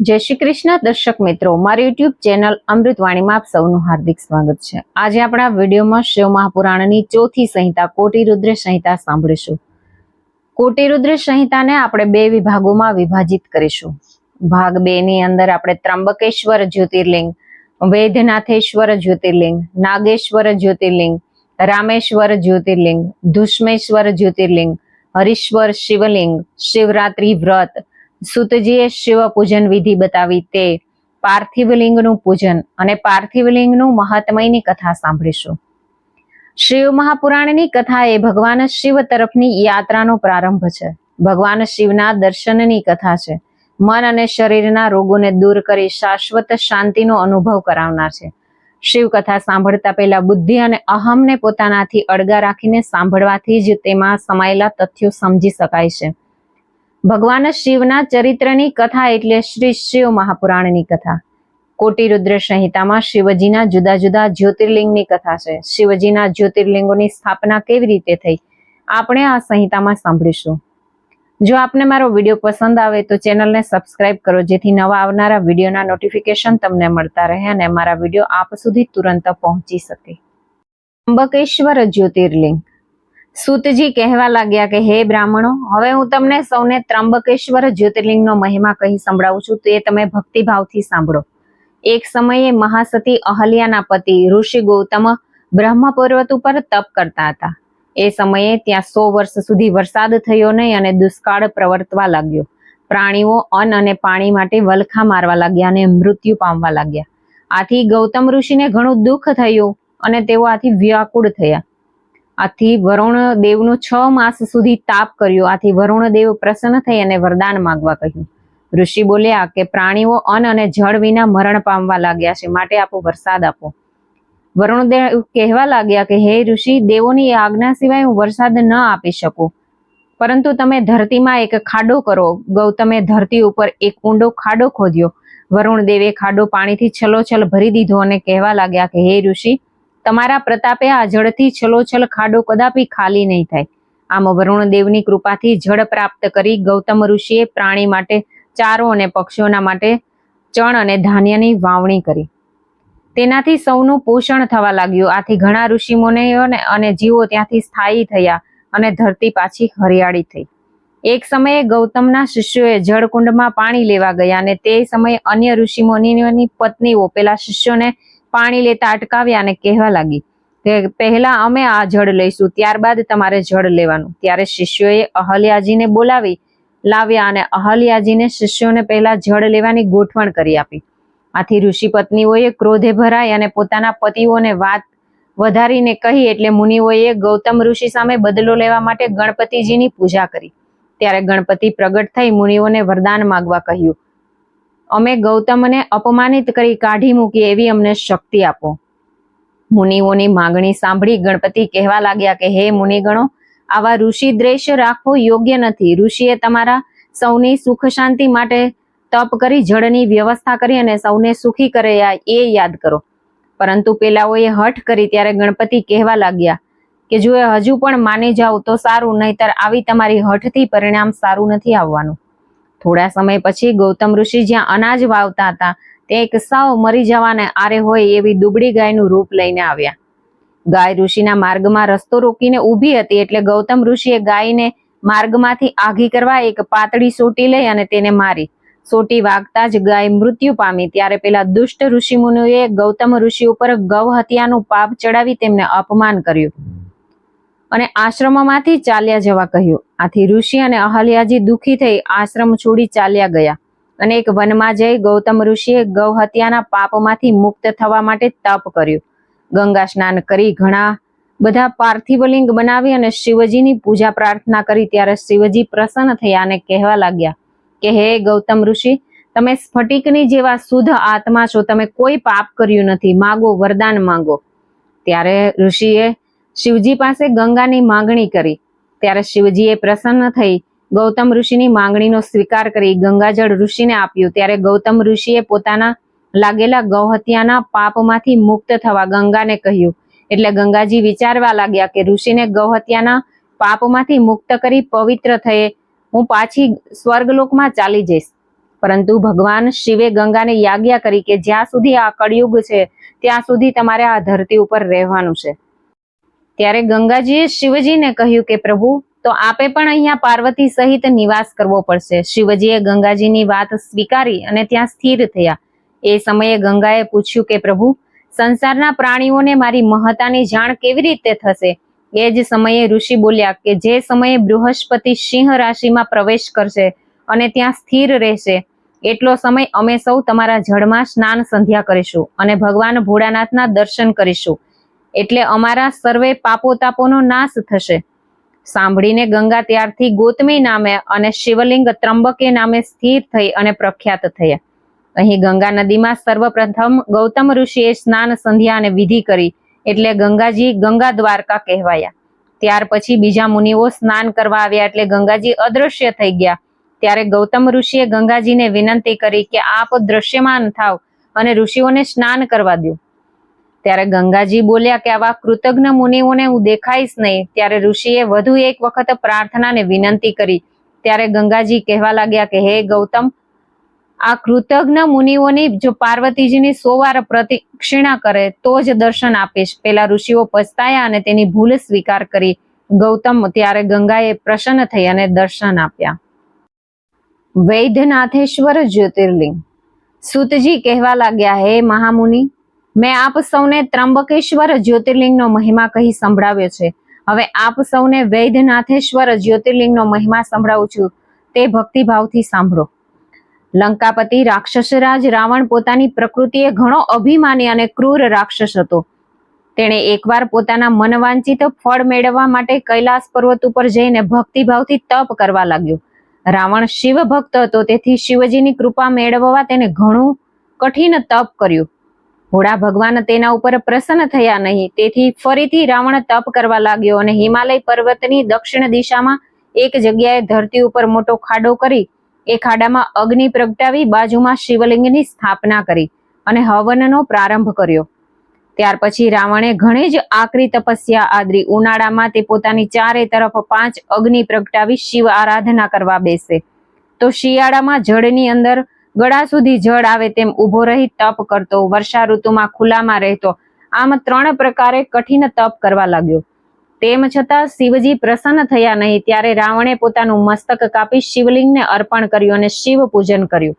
જય શ્રી કૃષ્ણ, દર્શક મિત્રો. મારી યુટ્યુબ ચેનલ અમૃતવાણીમાં આપ સૌનું હાર્દિક સ્વાગત છે. આજે આપણા વિડીયોમાં શિવ મહાપુરાણની ચોથી સંહિતા કોટિરુદ્ર સંહિતા સાંભળીશું. કોટિરુદ્ર સંહિતાને આપણે બે વિભાગોમાં વિભાજિત કરીશું. ભાગ બે ની અંદર આપણે ત્રંબકેશ્વર જ્યોતિર્લિંગ, વૈદ્યનાથેશ્વર જ્યોતિર્લિંગ, નાગેશ્વર જ્યોતિર્લિંગ, રામેશ્વર જ્યોતિર્લિંગ, ધુષ્મેશ્વર જ્યોતિર્લિંગ, હરીશ્વર શિવલિંગ, શિવરાત્રી વ્રત સુતજીએ શિવ પૂજન વિધિ બતાવી તે પાર્થિવ પૂજન અને પાર્થિવ મહાત્મયની કથા સાંભળીશું. શિવ મહાપુરાણની કથા એ ભગવાન શિવ તરફની યાત્રાનો પ્રારંભ છે. ભગવાન શિવના દર્શનની કથા છે. મન અને શરીરના રોગોને દૂર કરી શાશ્વત શાંતિનો અનુભવ કરાવનાર છે. શિવ કથા સાંભળતા પહેલા બુદ્ધિ અને અહમને પોતાનાથી અળગા રાખીને સાંભળવાથી જ તેમાં સમાયેલા તથ્યો સમજી શકાય છે. ભગવાન શિવના ચરિત્રની કથા એટલે શ્રી શિવ મહાપુરાણની કથા. કોટિરુદ્ર સંહિતામાં શિવજીના જુદા જુદા જ્યોતિર્લિંગની કથા છે. શિવજીના જ્યોતિર્લિંગોની સ્થાપના કેવી રીતે થઈ? આપણે આ સંહિતામાં સાંભળીશું. જો આપને મારો વીડિયો પસંદ આવે તો ચેનલને સબસ્ક્રાઇબ કરો, જેથી નવા આવનારા વિડીયોના નોટિફિકેશન તમને મળતા રહે અને મારા વીડિયો આપ સુધી તુરંત પહોંચી શકે. ત્રંબકેશ્વર જ્યોતિર્લિંગ. સૂતજી કહેવા લાગ્યા કે, હે બ્રાહ્મણો, હવે હું તમને સૌને ત્રંબકેશ્વર જ્યોતિર્લિંગનો મહિમા કહી સંભળાવું છું. તે તમે ભક્તિભાવથી સાંભળો. એક સમયે મહાસતી અહલ્યાના પતિ ઋષિ ગૌતમ બ્રહ્મ પર્વત ઉપર તપ કરતા હતા. એ સમયે ત્યાં સો વર્ષ સુધી વરસાદ થયો નહીં અને દુષ્કાળ પ્રવર્તવા લાગ્યો. પ્રાણીઓ અન્ન અને પાણી માટે વલખા મારવા લાગ્યા અને મૃત્યુ પામવા લાગ્યા. આથી ગૌતમ ઋષિને ઘણું દુઃખ થયું અને તેઓ આથી વ્યાકુળ થયા. આથી વરુણ દેવનો છ માસ સુધી તાપ કર્યો. આથી વરુણ દેવ પ્રસન્ન થઈ અને વરદાન માંગવા કહ્યું. ઋષિ બોલ્યા કે પ્રાણીઓ અન્ન અને જળ વિના મરણ પામવા લાગ્યા છે, માટે આપો વરસાદ આપો. વરુણદેવ કહેવા લાગ્યા કે, હે ઋષિ, દેવોની આજ્ઞા સિવાય હું વરસાદ ન આપી શકું. પરંતુ તમે ધરતીમાં એક ખાડો કરો. ગૌતમે ધરતી ઉપર એક ઊંડો ખાડો ખોદ્યો. વરુણ દેવે ખાડો પાણીથી છલોછલ ભરી દીધો અને કહેવા લાગ્યા કે, હે ઋષિ તમારા પ્રતાપે આ જળથી છલોછલ ખાડો કદાપી ખાલી નહીં થાય. આમ વરુણ દેવની કૃપાથી જળ પ્રાપ્ત કરી ગૌતમ ઋષિએ પ્રાણી માટે, ચારો અને પક્ષીઓના માટે ચણ અને ધાન્યની વાવણી કરી. તેનાથી સૌનું પોષણ થવા લાગ્યું. આથી ઘણા ઋષિમુનિઓ અને જીવો ત્યાંથી સ્થાયી થયા અને ધરતી પાછી હરિયાળી થઈ. એક સમયે ગૌતમના શિષ્યોએ જળકુંડમાં પાણી લેવા ગયા અને તે સમયે અન્ય ઋષિમુનિઓની પત્નીઓ પેલા શિષ્યોને પાણી લેતા અટકાવ્યા અને કહેવા લાગી કે પહેલા અમે આ જળ લઈશું, ત્યારબાદ તમારે જળ લેવાનું. ત્યારે શિષ્યોએ અહલ્યાજીને બોલાવી, લાવ્યા અને અહલ્યાજીને શિષ્યોને પહેલા જળ લેવાની ગોઠવણ કરી આપી. આથી ઋષિ પત્નીઓએ ક્રોધે ભરાઈ અને પોતાના પતિઓને વાત વધારીને કહી એટલે મુનિઓએ ગૌતમ ઋષિ સામે બદલો લેવા માટે ગણપતિજીની પૂજા કરી. ત્યારે ગણપતિ પ્રગટ થઈ મુનિઓને વરદાન માગવા કહ્યું અમે ગૌતમને અપમાનિત કરી કાઢી મૂકી એવી અમને શક્તિ આપો. મુનિઓની માગણી સાંભળી ગણપતિ કહેવા લાગ્યા કે, હે મુનિગણો, આવા ઋષિ દ્વેષ રાખવો યોગ્ય નથી. ઋષિએ તમારા સૌની સુખ શાંતિ માટે તપ કરી જળની વ્યવસ્થા કરી અને સૌને સુખી કર્યા એ યાદ કરો. પરંતુ પેલાઓએ હઠ કરી ત્યારે ગણપતિ કહેવા લાગ્યા કે, જો એ હજુ પણ માની જાઓ તો સારું, નહીતર આવી તમારી હઠથી પરિણામ સારું નથી આવવાનું. થોડા સમય પછી ગૌતમ ઋષિ જ્યાં અનાજ વાવતા હતા, તે એક સાવ મરી જવાને આરે હોય એવી દુબળી ગાયનું રૂપ લઈને આવ્યા. ગાય ઋષિના માર્ગમાં રસ્તો રોકીને ઊભી હતી એટલે ગૌતમ ઋષિએ ગાયને માર્ગમાંથી આઘી કરવા એક પાતળી સોટી લઈ અને તેને મારી. સોટી વાગતા જ ગાય મૃત્યુ પામી, ત્યારે પેલા દુષ્ટ ઋષિ મુનિઓએ ગૌતમ ઋષિ ઉપર ગૌ હત્યાનું પાપ ચડાવી તેમને અપમાન કર્યું. અને આશ્રમમાંથી ચાલ્યા જવા કહ્યું. આથી ઋષિ અને અહલ્યાજી દુઃખી થઈ આશ્રમ છોડી ચાલ્યા ગયા. અને એક વનમાં જઈ ગૌતમ ઋષિએ ગૌ હત્યાના પાપમાંથી મુક્ત થવા માટે તપ કર્યું. ગંગા સ્નાન કરી ઘણા બધા પાર્થિવલિંગ બનાવી અને શિવજીની પૂજા પ્રાર્થના કરી ત્યારે શિવજી પ્રસન્ન થયા અને કહેવા લાગ્યા કે, હે ગૌતમ ઋષિ, તમે સ્ફટિકની જેવા શુદ્ધ આત્મા છો. તમે કોઈ પાપ કર્યું નથી. માગો, વરદાન માંગો. ત્યારે ઋષિએ શિવજી પાસે ગંગાની માંગણી કરી. ત્યારે શિવજીએ પ્રસન્ન થઈ ગૌતમ ઋષિની માંગણીનો સ્વીકાર કરી ગંગાજળ ઋષિને આપ્યું. ત્યારે ગૌતમ ઋષિએ પોતાના લાગેલા ગૌહત્યાના પાપમાંથી મુક્ત થવા ગંગાને કહ્યું. એટલે ગંગાજી વિચારવા લાગ્યા કે ઋષિને ગૌહત્યાના પાપમાંથી મુક્ત કરી પવિત્ર થયે, હું પાછી સ્વર્ગલોકમાં ચાલી જઈશ. પરંતુ ભગવાન શિવે ગંગાને યાજ્ઞા કરી કે જ્યાં સુધી આ કળિયુગ છે, ત્યાં સુધી તમારે આ ધરતી ઉપર રહેવાનું છે. ત્યારે ગંગાજીએ શિવજીને કહ્યું કે, પ્રભુ, તો આપે પણ અહીંયા પાર્વતી સહિત નિવાસ કરવો પડશે. શિવજીએ ગંગાજીની વાત સ્વીકારી અને ત્યાં સ્થિર થયા. એ સમયે ગંગાએ પૂછ્યું કે, પ્રભુ, સંસારના પ્રાણીઓને મારી મહતાની જાણ કેવી રીતે થશે? એ જ સમયે ઋષિ બોલ્યા કે, જે સમયે બૃહસ્પતિ સિંહ રાશિમાં પ્રવેશ કરશે અને ત્યાં સ્થિર રહેશે, એટલો સમય અમે સૌ તમારા જળમાં સ્નાન સંધ્યા કરીશું અને ભગવાન ભોળાનાથના દર્શન કરીશું. એટલે અમારા સર્વે પાપો તાપોનો નાશ થશે. સાંભળીને ગંગા ત્યારથી ગોતમી નામે અને શિવલિંગ ત્રંબકે નામે સ્થિર થઈ અને પ્રખ્યાત થયા. અહીં ગંગા નદીમાં સર્વપ્રથમ ગૌતમ ઋષિએ સ્નાન સંધ્યા અને વિધિ કરી એટલે ગંગાજી ગંગા દ્વારકા કહેવાયા. ત્યાર પછી બીજા મુનિઓ સ્નાન કરવા આવ્યા એટલે ગંગાજી અદૃશ્ય થઈ ગયા. ત્યારે ગૌતમ ઋષિએ ગંગાજીને વિનંતી કરી કે આપ દ્રશ્યમાન થાવ અને ઋષિઓને સ્નાન કરવા દો ત્યારે ગંગાજી બોલ્યા કે આવા કૃતજ્ઞ મુનિઓને હું દેખાઈશ નહીં. ત્યારે ઋષિએ વધુ એક વખત પ્રાર્થના ને વિનંતી કરી. ત્યારે ગંગાજી કહેવા લાગ્યા કે, હે ગૌતમ, આ કૃતજ્ઞ મુનિઓની જો પાર્વતીજીની સો વાર પ્રતિક્ષિણા કરે, તો જ દર્શન આપીશ. પેલા ઋષિઓ પછતાયા અને તેની ભૂલ સ્વીકાર કરી. ગૌતમ ત્યારે ગંગાએ પ્રસન્ન થઈ અને દર્શન આપ્યા. વૈદ્યનાથેશ્વર જ્યોતિર્લિંગ. સુતજી કહેવા લાગ્યા, હે મહામુનિ મેં આપ સૌને ત્રંબકેશ્વર જ્યોતિર્લિંગનો મહિમા કહી સંભળાવ્યો છે. હવે આપ સૌને વૈદ્યનાથેશ્વર જ્યોતિર્લિંગનો મહિમા સંભળાવું છું. તે ભક્તિભાવથી સાંભળો. લંકાપતિ રાક્ષસરાજ રાવણ પોતાની પ્રકૃતિએ ઘણો અભિમાની અને ક્રૂર રાક્ષસ હતો. તેણે એકવાર પોતાના મનવાંચિત ફળ મેળવવા માટે કૈલાસ પર્વત ઉપર જઈને ભક્તિભાવથી તપ કરવા લાગ્યો. રાવણ શિવ ભક્ત હતો, તેથી શિવજીની કૃપા મેળવવા તેને ઘણું કઠિન તપ કર્યું. ભોળા ભગવાન તેના ઉપર પ્રસન્ન થયા નહીં. તેથી ફરીથી રાવણ તપ કરવા લાગ્યો અને હિમાલય પર્વતની દક્ષિણ દિશામાં એક જગ્યાએ ધરતી ઉપર મોટો ખાડો કરી, એ ખાડામાં અગ્નિ પ્રગટાવી બાજુમાં શિવલિંગની સ્થાપના કરી અને હવનનો પ્રારંભ કર્યો. ત્યાર પછી રાવણે ઘણી જ આકરી તપસ્યા આદરી. ઉનાળામાં તે પોતાની ચારે તરફ પાંચ અગ્નિ પ્રગટાવી શિવ આરાધના કરવા બેસે. તો શિયાળામાં જળની અંદર ગળા સુધી જળ આવે તેમ ઊભો રહી તપ કરતો, વર્ષા ઋતુમાં ખુલ્લામાં રહેતો. આમ ત્રણ પ્રકારે કઠિન તપ કરવા લાગ્યો. તેમ છતાં શિવજી પ્રસન્ન થયા નહીં, ત્યારે રાવણે પોતાનું મસ્તક કાપી શિવલિંગને અર્પણ કર્યું અને શિવ પૂજન કર્યું.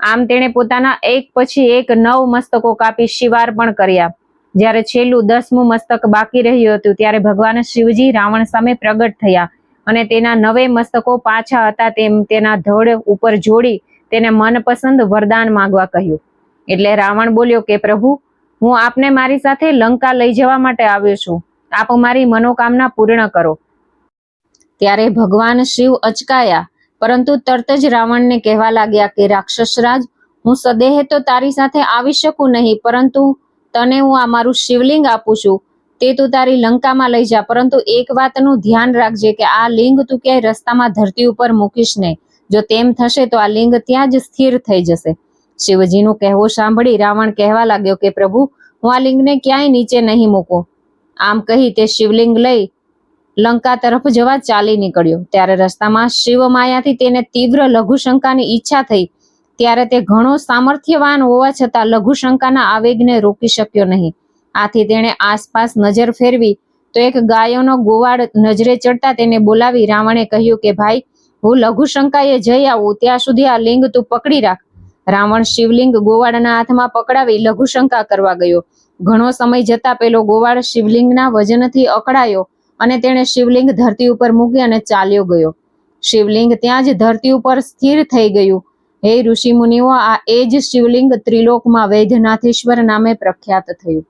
આમ તેણે પોતાના એક પછી એક નવ મસ્તકો કાપી શિવાર્પણ કર્યા. જ્યારે છેલ્લું દસમું મસ્તક બાકી રહ્યું હતું, ત્યારે ભગવાન શિવજી રાવણ સામે પ્રગટ થયા અને તેના નવે મસ્તકો પાછા હતા તેમ તેના ધડ ઉપર જોડી તેને મનપસંદ વરદાન માંગવા કહ્યું. એટલે રાવણ બોલ્યો કે, પ્રભુ, હું આપને મારી સાથે લંકા લઈ જવા માટે આવ્યો છું. આપ મારી મનોકામના પૂર્ણ કરો. ત્યારે ભગવાન શિવ અચકાયા, પરંતુ તરત જ રાવણને કહેવા લાગ્યા કે રાક્ષસરાજ હું સદેહ તો તારી સાથે આવી શકું નહીં, પરંતુ તને હું આ મારું શિવલિંગ આપું છું. તે તું તારી લંકામાં લઈ જા, પરંતુ એક વાતનું ધ્યાન રાખજે કે આ લિંગ તું ક્યાંય રસ્તામાં ધરતી ઉપર મૂકીશ નહીં. જો તેમ થશે તો આ લિંગ ત્યાં જ સ્થિર થઈ જશે. શિવજીનું કહેવું સાંભળી રાવણ કહેવા લાગ્યો કે, પ્રભુ, હું આ લિંગને ક્યાંય નીચે નહીં મૂકું. આમ કહી તે શિવલિંગ લઈ લંકા તરફ જવા ચાલી નીકળ્યો. ત્યારે રસ્તામાં શિવ માયાથી તેને તીવ્ર લઘુશંકાની ઈચ્છા થઈ. ત્યારે તે ઘણો સામર્થ્યવાન હોવા છતાં લઘુશંકાના આવેગને રોકી શક્યો નહીં. આથી તેણે આસપાસ નજર ફેરવી તો એક ગાયોનો ગોવાળ નજરે ચડતા તેને બોલાવી રાવણે કહ્યું કે, ભાઈ હું લઘુશંકાએ જઈ આવું, ત્યાં સુધી આ લિંગ તું પકડી રાખ. રાવણ શિવલિંગ ગોવાળના હાથમાં પકડાવી લઘુશંકા કરવા ગયો. ઘણો સમય જતા પેલો ગોવાળ શિવલિંગના વજનથી અકળાયો અને તેણે શિવલિંગ ધરતી ઉપર મૂકી અને ચાલ્યો ગયો. શિવલિંગ ત્યાં જ ધરતી ઉપર સ્થિર થઈ ગયું. હે ઋષિ મુનિઓ, આ એ જ શિવલિંગ ત્રિલોકમાં વૈદ્યનાથેશ્વર નામે પ્રખ્યાત થયું.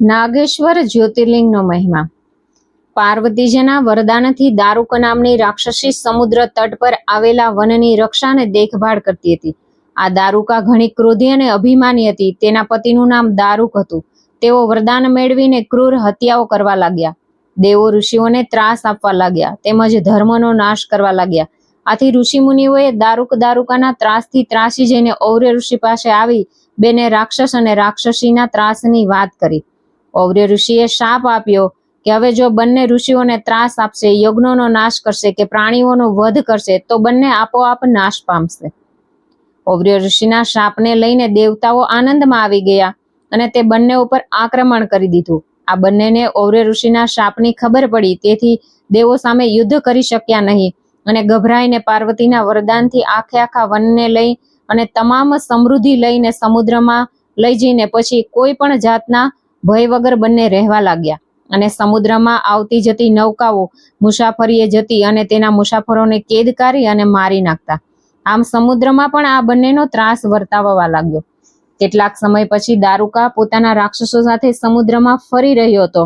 નાગેશ્વર જ્યોતિર્લિંગનો મહિમા. પાર્વતીજીના વરદાનથી દારૂક નામની રાક્ષસી સમુદ્ર તટ પર આવેલા વનની રક્ષા અને દેખભાળ કરતી હતી. આ દારૂકા ઘણી ક્રોધી અને અભિમાની હતી. તેના પતિનું નામ દારૂક હતું. તેઓ વરદાન મેળવીને ક્રૂર હત્યાઓ કરવા લાગ્યા. દેવો ઋષિઓને ત્રાસ આપવા લાગ્યા તેમજ ધર્મનો નાશ કરવા લાગ્યા. આથી ઋષિ મુનિઓએ દારૂક દારૂકાના ત્રાસથી ત્રાસી જઈને ઔર્ય ઋષિ પાસે આવી બેને રાક્ષસ અને રાક્ષસીના ત્રાસની વાત કરી. ઔર્ય ઋષિએ શાપ આપ્યો. કે હવે જો બંને ઋષિઓને ત્રાસ આપશે, યજ્ઞોનો નાશ કરશે કે પ્રાણીઓનો વધ કરશે, તો બંને આપોઆપ નાશ પામશે. ઔર્ય ઋષિના શાપને લઈને દેવતાઓ આનંદમાં આવી ગયા અને તે બંને ઉપર આક્રમણ કરી દીધું. આ બંનેને ઔર્ય ઋષિના શાપની ખબર પડી, તેથી દેવો સામે યુદ્ધ કરી શક્યા નહીં અને ગભરાઈને પાર્વતીના વરદાનથી આખે આખા વનને લઈ અને તમામ સમૃદ્ધિ લઈને સમુદ્રમાં લઈ જઈને પછી કોઈ પણ જાતના ભય વગર બંને રહેવા લાગ્યા. અને સમુદ્રમાં આવતી જતી નૌકાઓ મુસાફરીએ જતી અને તેના મુસાફરોને કેદ કરી અને મારી નાખતા. આમ સમુદ્રમાં પણ આ બંનેનો ત્રાસ વર્તાવવા લાગ્યો. કેટલાક સમય પછી દારૂકા પોતાના રાક્ષસો સાથે સમુદ્રમાં ફરી રહ્યો હતો.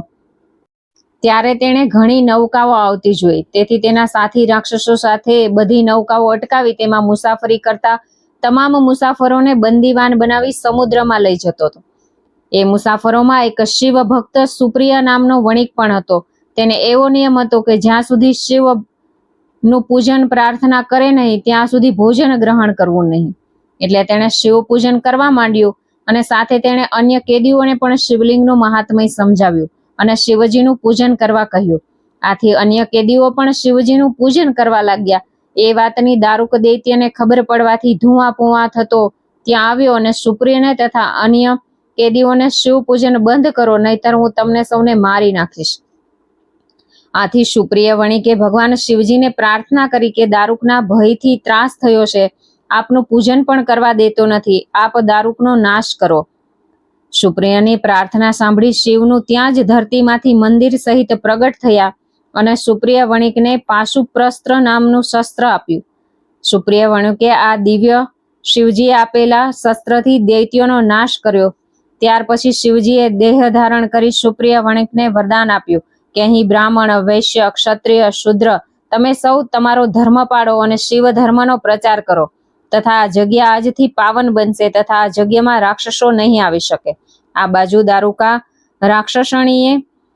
ત્યારે તેણે ઘણી નૌકાઓ આવતી જોઈ. તેથી તેના સાથી રાક્ષસો સાથે બધી નૌકાઓ અટકાવી તેમાં મુસાફરી કરતા તમામ મુસાફરોને બંદીવાન બનાવી સમુદ્રમાં લઈ જતો હતો. એ મુસાફરોમાં એક શિવ ભક્ત સુપ્રિયા નામનો વણિક પણ હતો. તેને એવો નિયમ હતો કે જ્યાં સુધી શિવનું પૂજન પ્રાર્થના કરે નહીં, ત્યાં સુધી ભોજન ગ્રહણ કરવું નહીં. એટલે તેણે શિવ પૂજન કરવા માંડ્યું અને સાથે તેણે અન્ય કેદીઓને પણ શિવલિંગનું મહાત્મય સમજાવ્યું અને શિવજીનું પૂજન કરવા કહ્યું. આથી અન્ય કેદીઓ પણ શિવજીનું પૂજન કરવા લાગ્યા. એ વાતની દારૂક દૈત્યને ખબર પડવાથી ધુઆ પુઆ થતો ત્યાં આવ્યો અને સુપ્રિયને તથા અન્ય કેદીઓને શિવ પૂજન બંધ કરો, નહીતર હું તમને સૌને મારી નાખીશ. આથી સુપ્રિય વણિકે ભગવાન શિવજીને પ્રાર્થના કરી કે દારૂકના ભયથી ત્રાસ થયો છે, આપનું પૂજન પણ કરવા દેતો નથી, આપ દારૂકનો નાશ કરો. સુપ્રિયાની પ્રાર્થના સાંભળી શિવનું ત્યાં જ ધરતીમાંથી મંદિર સહિત પ્રગટ થયા અને સુપ્રિય વણિકને પાશુપ્રસ્ત્ર નામનું શસ્ત્ર આપ્યું. સુપ્રિય વણિકે આ દિવ્ય શિવજીએ આપેલા શસ્ત્રથી દૈત્યોનો નાશ કર્યો. ત્યાર પછી શિવજીએ દેહ ધારણ કરી સુપ્રિય વણિકને વરદાન આપ્યું કે અહીં બ્રાહ્મણ, વૈશ્ય, ક્ષત્રિય, શુદ્ર, તમે સૌ તમારો ધર્મ પાડો અને શિવ ધર્મનો પ્રચાર કરો. તથા આ જગ્યા આજથી પાવન બનશે તથા આ જગ્યામાં રાક્ષસો નહીં આવી શકે. આ બાજુ દારૂકા રાક્ષસણીએ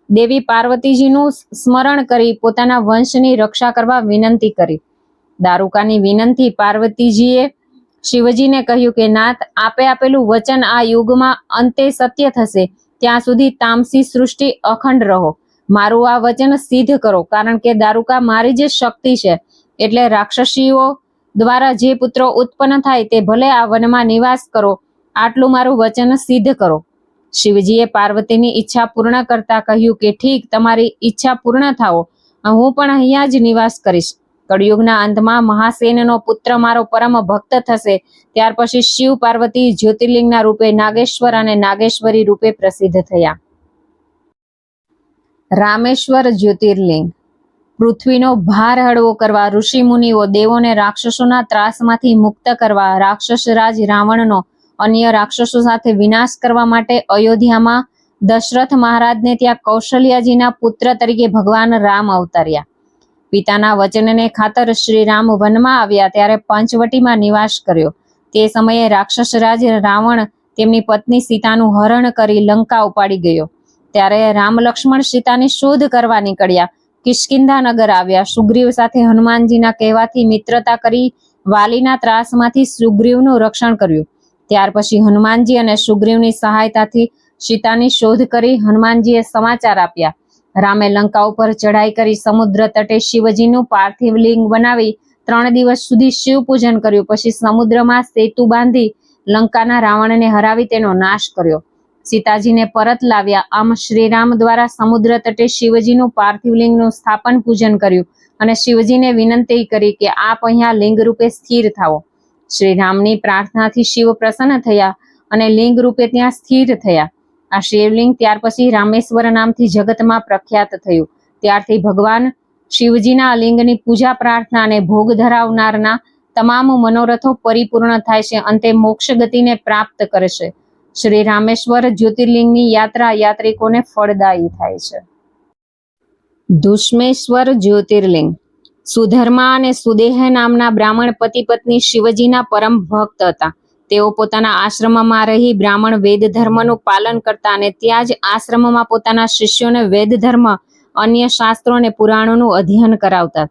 દેવી પાર્વતીજીનું સ્મરણ કરી પોતાના વંશની રક્ષા કરવા વિનંતી કરી. દારૂકાની વિનંતી પાર્વતીજીએ શિવજીને કહ્યું કે, નાથ, આપે આપેલું વચન આ યુગમાં અંતે સત્ય થશે. ત્યાં સુધી તામસી સૃષ્ટિ અખંડ રહો. મારું આ વચન સિદ્ધ કરો, કારણ કે દારૂકા મારી જે શક્તિ છે, એટલે રાક્ષસીઓ દ્વારા જે પુત્રો ઉત્પન્ન થાય તે ભલે આ વનમાં નિવાસ કરો, આટલું મારું વચન સિદ્ધ કરો. શિવજીએ પાર્વતીની ઈચ્છા પૂર્ણ કરતા કહ્યું કે, ઠીક, તમારી ઈચ્છા પૂર્ણ થાઓ. હું પણ અહીંયા જ નિવાસ કરીશ. કળિયુગના અંતમાં મહાસેનનો પુત્ર મારો પરમ ભક્ત થશે. ત્યાર પછી શિવ પાર્વતી જ્યોતિર્લિંગના રૂપે નાગેશ્વર અને નાગેશ્વરી રૂપે પ્રસિદ્ધ થયા. રામેશ્વર જ્યોતિર્લિંગ. પૃથ્વીનો ભાર હળવો કરવા ઋષિ મુનિઓ દેવોને રાક્ષસોના ત્રાસમાંથી મુક્ત કરવા, રાક્ષસ રાજ રાવણનો અન્ય રાક્ષસો સાથે વિનાશ કરવા માટે અયોધ્યામાં દશરથ મહારાજને ત્યાં કૌશલ્યાજીના પુત્ર તરીકે ભગવાન રામ અવતર્યા. પિતાના વચનને ખાતર શ્રી રામ વનમાં આવ્યા ત્યારે પંચવટીમાં નિવાસ કર્યો. તે સમયે રાક્ષસ રાજ રાવણ તેમની પત્ની સીતાનું હરણ કરી લંકા ઉપાડી ગયો. ત્યારે રામ લક્ષ્મણ સીતાની શોધ કરવા નીકળ્યા. કિષ્કિંધા નગર આવ્યા. સુગ્રીવ સાથે હનુમાનજીના કહેવાથી મિત્રતા કરી વાલીના ત્રાસમાંથી સુગ્રીવનું રક્ષણ કર્યું. ત્યાર પછી હનુમાનજી અને સુગ્રીવની સહાયતાથી સીતાની શોધ કરી હનુમાનજીએ સમાચાર આપ્યા. રામે લંકા ઉપર ચઢાઈ કરી સમુદ્ર તટે શિવજીનું પાર્થિવ લિંગ બનાવી ત્રણ દિવસ સુધી શિવ પૂજન કર્યું. પછી સમુદ્રમાં સેતુ બાંધી લંકાના રાવણને હરાવી તેનો નાશ કર્યો. સીતાજીને પરત લાવ્યા. આમ શ્રીરામ દ્વારા સમુદ્ર તટે શિવજીનું પાર્થિવ લિંગનું સ્થાપન પૂજન કર્યું અને શિવજીને વિનંતી કરી કે આપ અહીંયા લિંગ રૂપે સ્થિર થાઓ. શ્રીરામની પ્રાર્થનાથી શિવ પ્રસન્ન થયા અને લિંગ રૂપે ત્યાં સ્થિર થયા. આ શિવલિંગ ત્યાર પછી રામેશ્વર નામથી જગતમાં પ્રખ્યાત થયું. ત્યારથી ભગવાન શિવજીના લિંગની પૂજા પ્રાર્થના અને ભોગ ધરાવનારના તમામ મનોરથો પરિપૂર્ણ થાય છે. અંતે મોક્ષ ગતિને પ્રાપ્ત કરશે. શ્રી રામેશ્વર જ્યોતિર્લિંગની યાત્રા યાત્રિકોને ફળદાયી થાય છે. ધુષ્મેશ્વર જ્યોતિર્લિંગ. સુધર્મા અને સુદેહ નામના બ્રાહ્મણ પતિ પત્ની શિવજીના પરમ ભક્ત હતા. તેઓ પોતાના આશ્રમમાં રહી બ્રાહ્મણ વેદ ધર્મનું પાલન કરતા અને ત્યાં જ આશ્રમમાં પોતાના શિષ્યોને વેદ ધર્મ, અન્ય શાસ્ત્રો અને પુરાણોનું અધ્યયન કરાવતા.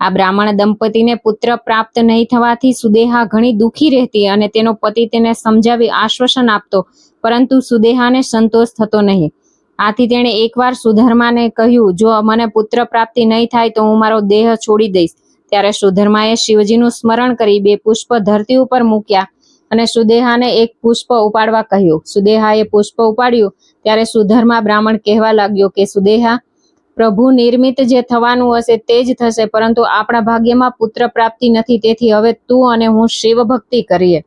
આ બ્રાહ્મણ દંપતીને પુત્ર પ્રાપ્ત નહીં થવાથી સુદેહા ઘણી દુઃખી રહેતી અને તેનો પતિ તેને સમજાવી આશ્વાસન આપતો, પરંતુ સુદેહાને સંતોષ થતો નહીં. આથી તેણે એકવાર સુધર્માને કહ્યું, જો મને પુત્ર પ્રાપ્તિ નહીં થાય તો હું મારો દેહ છોડી દઈશ. ત્યારે સુધર્માએ શિવજીનું સ્મરણ કરી બે પુષ્પ ધરતી ઉપર મૂક્યા. અને સુદેહાને એક પુષ્પ ઉપાડવા કહ્યું. સુદેહાએ પુષ્પ ઉપાડ્યું, ત્યારે સુધર્મા બ્રાહ્મણ કહેવા લાગ્યો કે, સુદેહા, પ્રભુ નિર્મિત જે થવાનું હશે તે જ થશે, પરંતુ આપણા ભાગ્યમાં પુત્ર પ્રાપ્તિ નથી, તેથી હવે તું અને હું શિવ ભક્તિ કરીએ.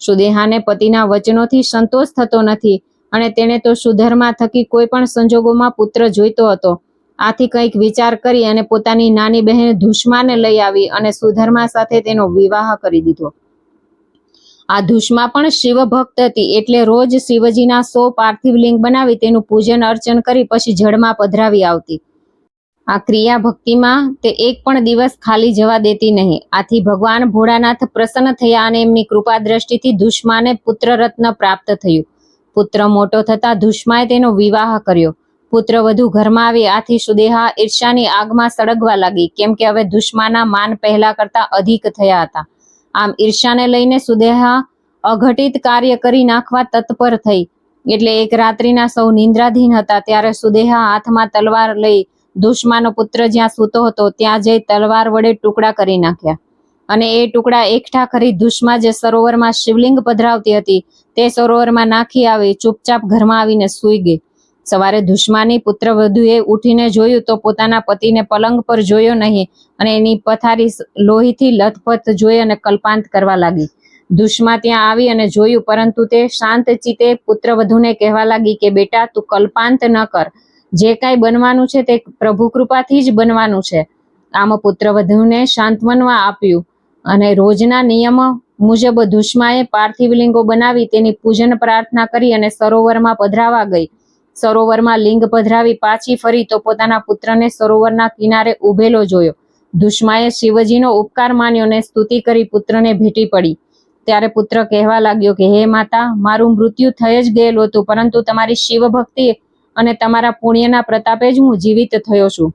સુદેહાને પતિના વચનોથી સંતોષ થતો નથી, અને તેણે તો સુધર્મા થકી કોઈ પણ સંજોગોમાં પુત્ર જોઈતો હતો. આથી કંઈક વિચાર કરી અને પોતાની નાની બહેન ધુષ્માને લઈ આવી અને સુધર્મા સાથે તેનો વિવાહ કરી દીધો. આ ધુષ્મા પણ શિવ ભક્ત હતી એટલે રોજ શિવજીના સો પાર્થિવ લિંગ બનાવી તેનું પૂજન અર્ચન કરી પછી જળમાં પધરાવી આવતી. આ ક્રિયા ભક્તિમાં તે એક પણ દિવસ ખાલી જવા દેતી નહીં. આથી ભગવાન ભોળાનાથ પ્રસન્ન થયા અને એમની કૃપા દ્રષ્ટિથી દુષ્માને પુત્ર રત્ન પ્રાપ્ત થયું. પુત્ર મોટો થતા દુષ્માએ તેનો વિવાહ કર્યો. પુત્ર વધુ ઘરમાં આવી આથી સુદેહા ઈર્ષાની આગમાં સળગવા લાગી, કેમ કે હવે દુષ્માના માન પહેલા કરતા અધિક થયા હતા. આમ ઈર્ષાને લઈને સુદેહા અઘટિત કાર્ય કરી નાખવા તત્પર થઈ. એટલે એક રાત્રિના સૌ નિંદ્રાધીન હતા, ત્યારે સુદેહા હાથમાં તલવાર લઈ દુશ્માનો પુત્ર જ્યાં સૂતો હતો, ત્યાં જઈ તલવાર વડે ટુકડા કરી નાખ્યા. અને એ ટુકડા એકઠા કરી દુશ્મા જે સરોવરમાં શિવલિંગ પધરાવતી હતી, તે સરોવરમાં નાખી આવી, ચૂપચાપ ઘરમાં આવીને સૂઈ ગઈ. સવારે દુશ્માની પુત્રવધુએ ઉઠીને જોયું તો પોતાના પતિને પલંગ પર જોયો નહીં અને એની પથારી લોહીથી લથપથ જોઈ અને કલ્પાંત કરવા લાગી. દુશ્મા ત્યાં આવી અને જોયું, પરંતુ તે શાંત ચિત્તે પુત્રવધુને કહેવા લાગી કે, બેટા, તું કલ્પાંત ન કર. જે કાંઈ બનવાનું છે તે પ્રભુ કૃપાથી જ બનવાનું છે. આમ પુત્રવધુને શાંત સાંત્વનવા આપ્યું અને રોજના નિયમ મુજબ દુશ્માએ પાર્થિવ લિંગો બનાવી તેની પૂજન પ્રાર્થના કરી અને સરોવરમાં પધરાવા ગઈ. સરોવરમાં લિંગ પધરાવી પાછી ફરી તો પોતાના પુત્રને સરોવરના કિનારે ઉભેલો જોયો. દુષ્માએ શિવજીનો ઉપકાર માન્યો ને સ્તુતિ કરી પુત્રને ભેટી પડી. ત્યારે પુત્ર કહેવા લાગ્યો કે, હે માતા, મારું મૃત્યુ થઈ જ ગયેલું હતું, પરંતુ તમારી શિવ ભક્તિ અને તમારા પુણ્યના પ્રતાપે જ હું જીવિત થયો છું.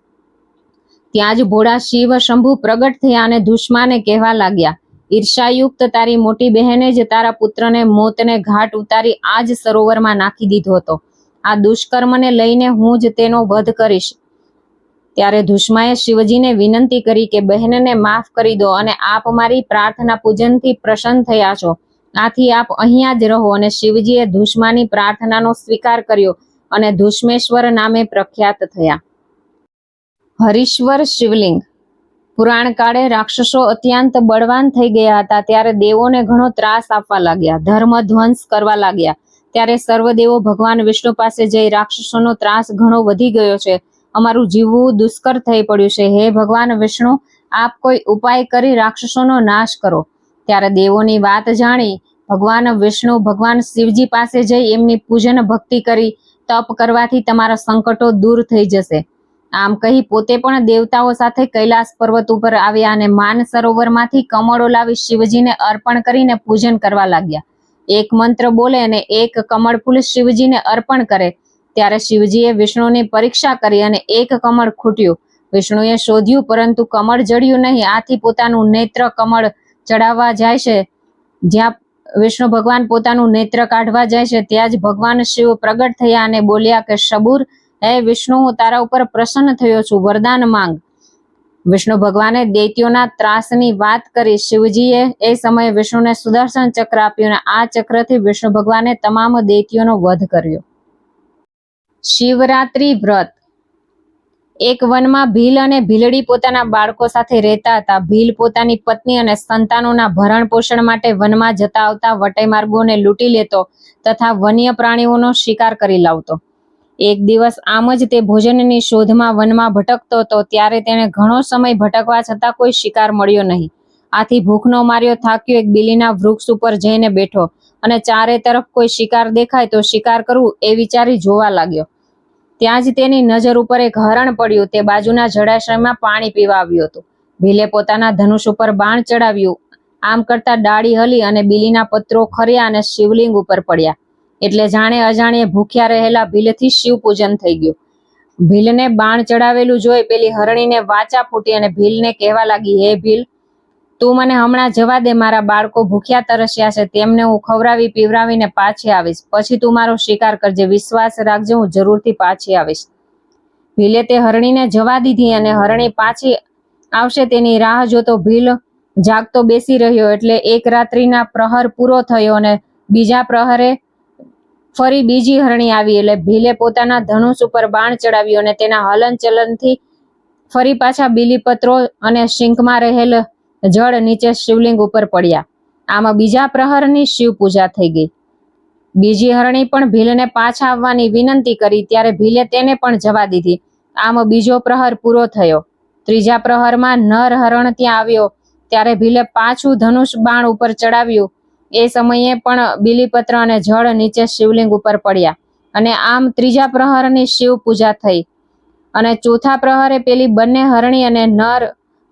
ત્યાં જ ભોળા શિવ શંભુ પ્રગટ થયા અને દુષ્માને કહેવા લાગ્યા, ઈર્ષાયુક્ત તારી મોટી બહેને જ તારા પુત્રને મોતને ઘાટ ઉતારી આ જ સરોવરમાં નાખી દીધો હતો. આ દુષ્કર્મને લઈને હું જ તેનો વધ કરીશ. ત્યારે ધુષ્માએ શિવજીને વિનંતી કરી કે, બહેનને માફ કરી દો અને આપ મારી પ્રાર્થના પૂજનથી પ્રસન્ન થયા છો. આથી આપ અહીંયા જ રહો. અને શિવજીએ ધુષ્માની પ્રાર્થનાનો સ્વીકાર કર્યો અને ધુષ્મેશ્વર નામે પ્રખ્યાત થયા. હરીશ્વર શિવલિંગ. પુરાણ કાળે રાક્ષસો અત્યંત બળવાન થઈ ગયા હતા, ત્યારે દેવોને ઘણો ત્રાસ આપવા લાગ્યા ધર્મ ધ્વંસ કરવા લાગ્યા. ત્યારે સર્વદેવો ભગવાન વિષ્ણુ પાસે જઈ રાક્ષસોનો ત્રાસ ઘણો વધી ગયો છે. અમારું જીવવું દુષ્કર થઈ પડ્યું છે. હે ભગવાન વિષ્ણુ, આપ કોઈ ઉપાય કરી રાક્ષસોનો નાશ કરો. ત્યારે દેવોની વાત જાણી ભગવાન વિષ્ણુ ભગવાન શિવજી પાસે જઈ એમની પૂજન ભક્તિ કરી તપ કરવાથી તમારા સંકટો દૂર થઈ જશે. આમ કહી પોતે પણ દેવતાઓ સાથે કૈલાસ પર્વત ઉપર આવ્યા અને માન સરોવરમાંથી કમળો લાવી શિવજીને અર્પણ કરીને પૂજન કરવા લાગ્યા. એક મંત્ર બોલે અને એક કમળ ફૂલ શિવજીને અર્પણ કરે. ત્યારે શિવજીએ વિષ્ણુની પરીક્ષા કરી અને એક કમળ ખૂટ્યું. વિષ્ણુએ શોધ્યું, પરંતુ કમળ જડ્યું નહીં. આથી પોતાનું નેત્ર કમળ ચડાવવા જાય છે. જ્યાં વિષ્ણુ ભગવાન પોતાનું નેત્ર કાઢવા જાય છે, ત્યાં જ ભગવાન શિવ પ્રગટ થયા અને બોલ્યા કે, શબુર, હે વિષ્ણુ, હું તારા ઉપર પ્રસન્ન થયો છું. વરદાન માંગ. વિષ્ણુ ભગવાને દૈત્યોના ત્રાસની વાત કરી. શિવજીએ એ સમયે વિષ્ણુને સુદર્શન ચક્ર આપ્યું અને આ ચક્રથી વિષ્ણુ ભગવાને તમામ દૈત્યોનો વધ કર્યો. શિવરાત્રિ વ્રત. એક વનમાં ભીલ અને ભીલડી પોતાના બાળકો સાથે રહેતા હતા. ભીલ પોતાની પત્ની અને સંતાનોના ભરણ પોષણ માટે વનમાં જતા આવતા વટે માર્ગોને લૂંટી લેતો તથા વન્ય પ્રાણીઓનો શિકાર કરી લાવતો. એક દિવસ આમ જ તે ભોજનની શોધમાં વનમાં ભટકતો હતો, ત્યારે તેણે ઘણો સમય ભટકવા છતાં કોઈ શિકાર મળ્યો નહીં. આથી ભૂખનો માર્યો થાક્યો એક બીલીના વૃક્ષ ઉપર જઈને બેઠો અને ચારે તરફ કોઈ શિકાર દેખાય તો શિકાર કરવું એ વિચારી જોવા લાગ્યો. ત્યાં જ તેની નજર ઉપર એક હરણ પડ્યું, તે બાજુના જળાશયમાં પાણી પીવા આવ્યું હતું. ભીલે પોતાના ધનુષ ઉપર બાણ ચડાવ્યું, આમ કરતા ડાળી હલી અને બીલીના પત્રો ખર્યા અને શિવલિંગ ઉપર પડ્યા. એટલે જાણે અજાણ્યે ભૂખ્યા રહેલા ભીલથી શિવ પૂજન થઈ ગયું. ભીલને બાણ ચડાવેલું જોઈ પેલી હરણીને વાચા ફૂટી અને ભીલને કહેવા લાગી, હે ભીલ, તું મને હમણાં જવા દે, મારા બાળકો ભૂખ્યા તરસ્યા છે, તેમને હું ખવડાવી પીવરાવીને પાછી આવીશ. પછી તું મારો શિકાર કરજે, વિશ્વાસ રાખજે, હું જરૂરથી પાછી આવીશ. ભીલે તે હરણીને જવા દીધી અને હરણી પાછી આવશે તેની રાહ જોતો ભીલ જાગતો બેસી રહ્યો એટલે એક રાત્રિના પ્રહર પૂરો થયો અને બીજા પ્રહરે ફરી બીજી હરણી આવી એટલે ભીલે પોતાના ધનુષ ઉપર બાણ ચડાવ્યું અને તેના હલન ચલનથી ફરી પાછા બીલીપત્રો અને શિંખમાં રહેલ જળ નીચે શિવલિંગ ઉપર પડ્યા. આમાં બીજા પ્રહરની શિવ પૂજા થઈ ગઈ. બીજી હરણી પણ ભીલને પાછા આવવાની વિનંતી કરી ત્યારે ભીલે તેને પણ જવા દીધી. આમ બીજો પ્રહર પૂરો થયો. ત્રીજા પ્રહરમાં નર હરણ ત્યાં આવ્યો. ત્યારે ભીલે પાછું ધનુષ બાણ ઉપર ચડાવ્યું. એ સમયે પણ બીલીપત્ર અને જળ નીચે શિવલિંગ ઉપર પડ્યા. અને આમ ત્રીજા પ્રહરની શિવ પૂજા થઈ. અને ચોથા પ્રહરે પેલી બંને હરણી અને નર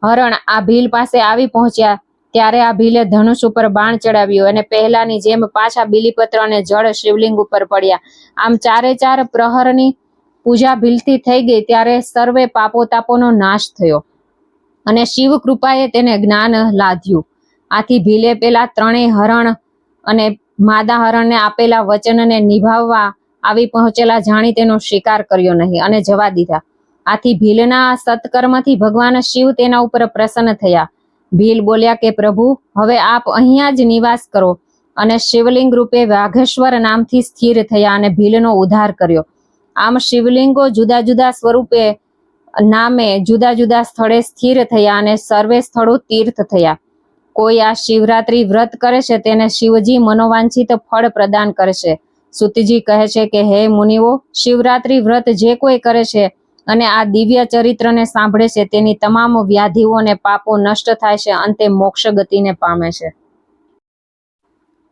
હરણ આ ભીલ પાસે આવી પહોંચ્યા. ત્યારે આ ભીલે ધનુષ ઉપર બાણ ચડાવ્યું અને પહેલાની જેમ પાછા બીલીપત્ર અને જળ શિવલિંગ ઉપર પડ્યા. આમ ચારે ચાર પ્રહરની પૂજા ભીલથી થઈ ગઈ ત્યારે સર્વે પાપો તાપોનો નાશ થયો. અને શિવ કૃપાએ તેને જ્ઞાન લાદ્યું. આથી ભીલે પેલા ત્રણેય હરણ અને માદા હરણને આપેલા વચનને નિભાવવા આવી પહોંચેલા જાણી તેનો શિકાર કર્યો નહીં અને જવા દીધા. આથી ભીલના સત્કર્મથી ભગવાન શિવ તેના ઉપર પ્રસન્ન થયા. ભીલ બોલ્યા કે, પ્રભુ, હવે આપ અહીંયા જ નિવાસ કરો. અને શિવલિંગ રૂપે વાઘેશ્વર નામથી સ્થિર થયા અને ભીલનો ઉદ્ધાર કર્યો. આમ શિવલિંગો જુદા જુદા સ્વરૂપે નામે જુદા જુદા સ્થળે સ્થિર થયા અને સર્વે સ્થળો તીર્થ થયા. કોઈ આ શિવરાત્રી વ્રત કરે છે, તેને શિવજી મનોવાંછિત ફળ પ્રદાન કરશે સુતજી કહે છે કે, હે મુનિઓ, શિવરાત્રી વ્રત જે કોઈ કરે છે અને આ દિવ્ય ચરિત્રને સાંભળે છે, તેની તમામ વ્યાધિઓ અને પાપો નષ્ટ થાય છે, અંતે મોક્ષ ગતિને પામે છે.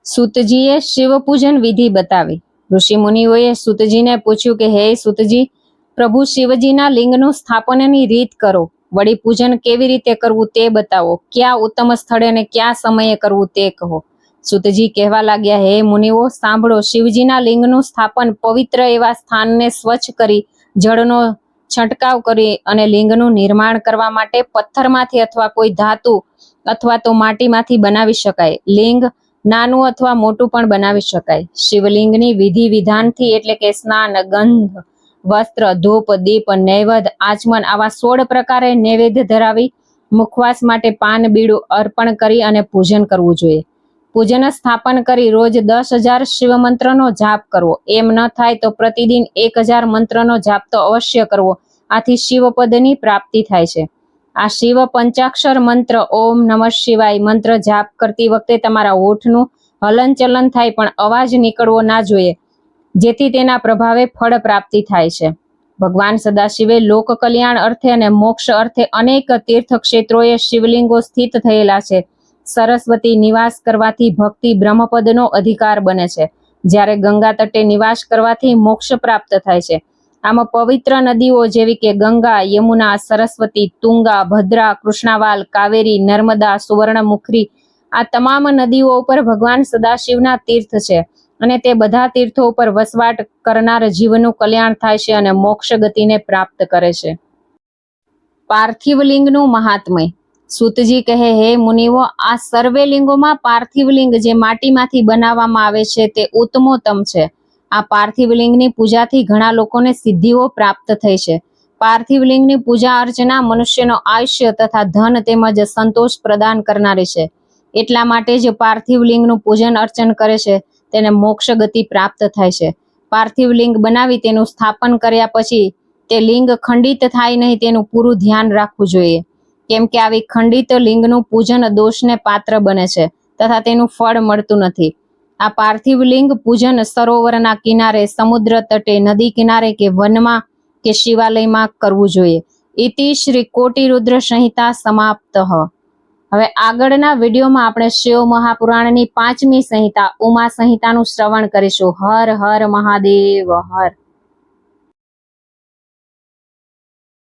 સુતજીએ શિવ પૂજન વિધિ બતાવી. ઋષિ મુનિઓએ સુતજીને પૂછ્યું કે, હે સુતજી, પ્રભુ શિવજીના લિંગનું સ્થાપનની રીત કરો. વળી પૂજન કેવી રીતે કરવું તે બતાવો. ક્યાં ઉત્તમ સ્થળે અને ક્યાં સમયે કરવું તે કહો. સુતજી કહેવા લાગ્યા, હે મુનિઓ, સાંભળો, શિવજીના લિંગનું સ્થાપન પવિત્ર એવા સ્થાનને સ્વચ્છ કરી, જળનો છંટકાવ કરી અને લિંગનું નિર્માણ કરવા માટે પથ્થરમાંથી અથવા કોઈ ધાતુ અથવા તો માટીમાંથી બનાવી શકાય. લિંગ નાનું અથવા મોટું પણ બનાવી શકાય. શિવલિંગની વિધિ વિધાનથી એટલે કે સ્નાન, ગંધ વસ્ત્ર, ધૂપ, દીપ નૈવેદ આચમન આવા સોળ પ્રકારે નૈવેદ્ય ધરાવી મુખવાસ માટે પાન, બીડું અર્પણ કરી અને પૂજન કરવું જોઈએ. પૂજન સ્થાપન કરી રોજ દસ હજાર શિવ મંત્રનો જાપ કરવો. એમ ન થાય તો પ્રતિદિન એક હજાર મંત્રનો જાપ તો અવશ્ય કરવો. આથી શિવપદની પ્રાપ્તિ થાય છે. આ શિવ પંચાક્ષર મંત્ર, ઓમ નમઃ શિવાય મંત્ર જાપ કરતી વખતે તમારા હોઠનું હલન ચલન થાય પણ અવાજ નીકળવો ના જોઈએ. જેથી તેના પ્રભાવે ફળ પ્રાપ્તિ થાય છે. ભગવાન સદાશિવે લોક કલ્યાણ અર્થે અને મોક્ષ અર્થે અનેક તીર્થ ક્ષેત્રોએ શિવલિંગો સ્થિત થયેલા છે. સરસ્વતી નિવાસ કરવાથી ભક્તિ બ્રહ્મપદનો અધિકાર બને છે. જ્યારે ગંગા તટે નિવાસ કરવાથી મોક્ષ પ્રાપ્ત થાય છે. આમાં પવિત્ર નદીઓ જેવી કે ગંગા, યમુના, સરસ્વતી, તુંગા, ભદ્રા, કૃષ્ણાવાલ, કાવેરી, નર્મદા, સુવર્ણમુખરી આ તમામ નદીઓ ઉપર ભગવાન સદાશિવના તીર્થ છે. અને તે બધા તીર્થો ઉપર વસવાટ કરનાર જીવનું કલ્યાણ થાય છે અને મોક્ષ ગતિને પ્રાપ્ત કરે છે. પાર્થિવ લિંગનું મહાત્મય. સુતજી કહે, હે મુનિઓ, આ સર્વે લિંગોમાં પાર્થિવ લિંગ જે માટીમાંથી બનાવવામાં આવે છે તે ઉત્તમોત્તમ છે. આ પાર્થિવ લિંગની પૂજાથી ઘણા લોકોને સિદ્ધિઓ પ્રાપ્ત થઈ છે. પાર્થિવ લિંગની પૂજા અર્ચના મનુષ્યનો આયુષ્ય તથા ધન તેમજ સંતોષ પ્રદાન કરનારી છે. એટલા માટે જ પાર્થિવ લિંગનું પૂજન અર્ચન કરે છે. તેને મોક્ષ ગતિ પ્રાપ્ત થાય છે. પાર્થિવ લિંગ બનાવી તેનું સ્થાપન કર્યા પછી તે લિંગ ખંડિત થાય નહીં તેનું પૂરું ધ્યાન રાખવું જોઈએ. કેમ કે આવી ખંડિત લિંગનું પૂજન દોષને પાત્ર બને છે તથા તેનું ફળ મળતું નથી. આ પાર્થિવ લિંગ પૂજન સરોવરના કિનારે, સમુદ્ર તટે, નદી કિનારે કે વનમાં કે શિવાલયમાં કરવું જોઈએ. ઇતિ શ્રી કોટિ રુદ્ર સંહિતા સમાપ્ત. હવે આગળના વિડીયોમાં આપણે શિવ મહાપુરાણની પાંચમી સંહિતા, ઉમા સંહિતાનું શ્રવણ કરીશું. હર હર મહાદેવ, હર.